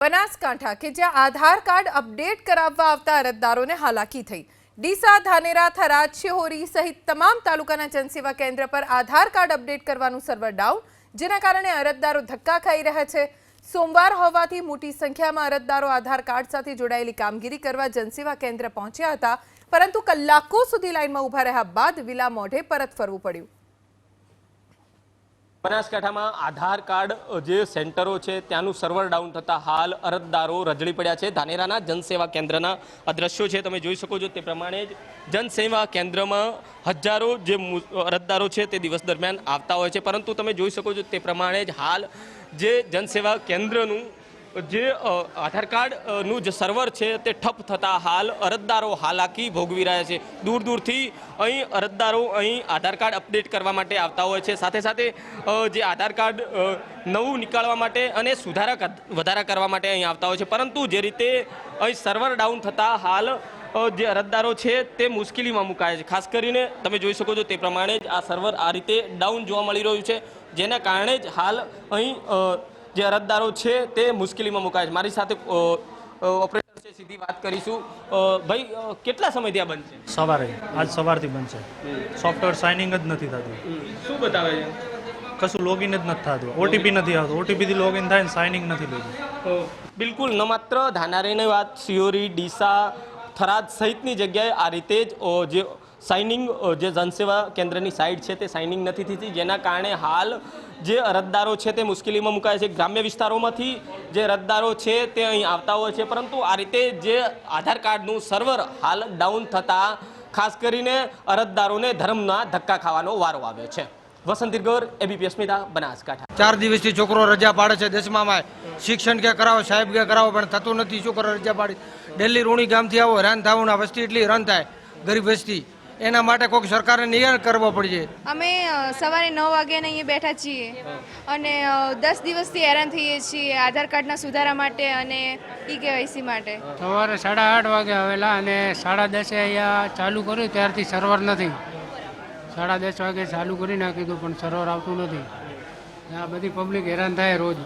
બનાસકાંઠા કે જ્યાં આધાર card update કરાવવા આવતા અરજદારોને હાલાકી થઈ. ડીસા, ધાનેરા, થરાદ, શિહોરી સહિત તમામ તાલુકાના જનસેવા કેન્દ્ર પર આધાર કાર્ડ અપડેટ કરવાનું સર્વર ડાઉન, જેના કારણે અરજદારો ધક્કા ખાઈ રહ્યા છે. સોમવાર હોવાથી મોટી સંખ્યામાં અરજદારો આધાર કાર્ડ સાથે જોડાયેલી કામગીરી કરવા જનસેવા કેન્દ્ર પહોંચ્યા હતા, પરંતુ કલાકો સુધી લાઇનમાં ઊભા રહ્યા બાદ વિલા મોઢે પરત ફરવું પડ્યું. બનાસકાંઠામાં આધાર કાર્ડ જે સેન્ટરો છે ત્યાંનું સર્વર ડાઉન થતાં હાલ અરજદારો રજળી પડ્યા છે. ધાનેરાના જનસેવા કેન્દ્રના આ દ્રશ્યો છે, તમે જોઈ શકો છો તે પ્રમાણે જ જનસેવા કેન્દ્રમાં હજારો જે અરજદારો છે તે દિવસ દરમિયાન આવતા હોય છે. પરંતુ તમે જોઈ શકો છો તે પ્રમાણે જ હાલ જે જનસેવા કેન્દ્રનું જે આધાર કાર્ડનું જે સર્વર છે તે ઠપ થતાં હાલ અરજદારો હાલાકી ભોગવી રહ્યા છે. દૂર દૂરથી અહીં અરજદારો અહીં આધાર કાર્ડ અપડેટ કરવા માટે આવતા હોય છે. સાથે સાથે જે આધાર કાર્ડ નવું નીકાળવા માટે અને સુધારા વધારા કરવા માટે અહીં આવતા હોય છે. પરંતુ જે રીતે અહીં સર્વર ડાઉન થતાં હાલ જે અરજદારો છે તે મુશ્કેલીમાં મુકાય છે. ખાસ કરીને તમે જોઈ શકો છો તે પ્રમાણે જ આ સર્વર આ રીતે ડાઉન જોવા મળી રહ્યું છે. જેના કારણે જ હાલ અહીં જે અરજદારો છે તે મુશ્કેલીમાં મુકાય છે. મારી સાથે ઓપરેટર છે સીધી વાત કરીશું. ભાઈ કેટલા સમયથી આ બંધ છે? સવારે આજ સવારથી બનશે સોફ્ટવેર સાઇનિંગ જ નથી થતું. શું બતાવે છે? કશું લોગિન જ નથી થતું. ઓટીપી નથી આવતું. ઓટીપીથી લોગિન થાય ને સાઇનિંગ નથી થતું. બિલકુલ ન માત્ર ધાનારીની વાત સિયોરી ડીસા થરાદ સહિતની જગ્યાએ આ રીતે જ જે સાઇનિંગ જે જનસેવા કેન્દ્રની સાઇટ છે તે સાઇનિંગ નથી થતી. જેના કારણે હાલ જે અરજદારો છે તે મુશ્કેલીમાં મુકાય છે. ગ્રામ્ય વિસ્તારોમાંથી જે અરજદારો છે તે અહીં આવતા હોય છે. પરંતુ આ રીતે જે આધાર કાર્ડનું સર્વર હાલ ડાઉન થતાં, ખાસ કરીને અરજદારોને ધર્મના ધક્કા ખાવાનો વારો આવ્યો છે. વસંત દિરગર એબીપી અસ્મિતા, બનાસકાંઠા. ચાર દિવસથી છોકરો રજા પાડે છે દસમામાં. શિક્ષણ કે કરાવો, સાહેબ કે કરાવો, પણ થતું નથી. છોકરો રજા પાડી. ડેલી રૂણી ગામથી આવો, હેરાન થવું વસ્તી એટલી હેરાન થાય. ગરીબ વસ્તી. એના માટે કોઈક સરકારે નિર્ણય કરવો પડશે. અમે સવારે નવ વાગ્યાને અહીંયા બેઠા છીએ અને દસ દિવસથી હેરાન થઈએ છીએ આધાર કાર્ડના સુધારા માટે અને ઈ કેવાયસી માટે. સવારે સાડા આઠ વાગે આવેલા અને સાડા દસે અહીંયા ચાલુ કર્યું ત્યારથી સર્વર નથી. સાડા દસ વાગે ચાલુ કરી નાખ્યું હતું પણ સર્વર આવતું નથી. આ બધી પબ્લિક હેરાન થાય રોજ.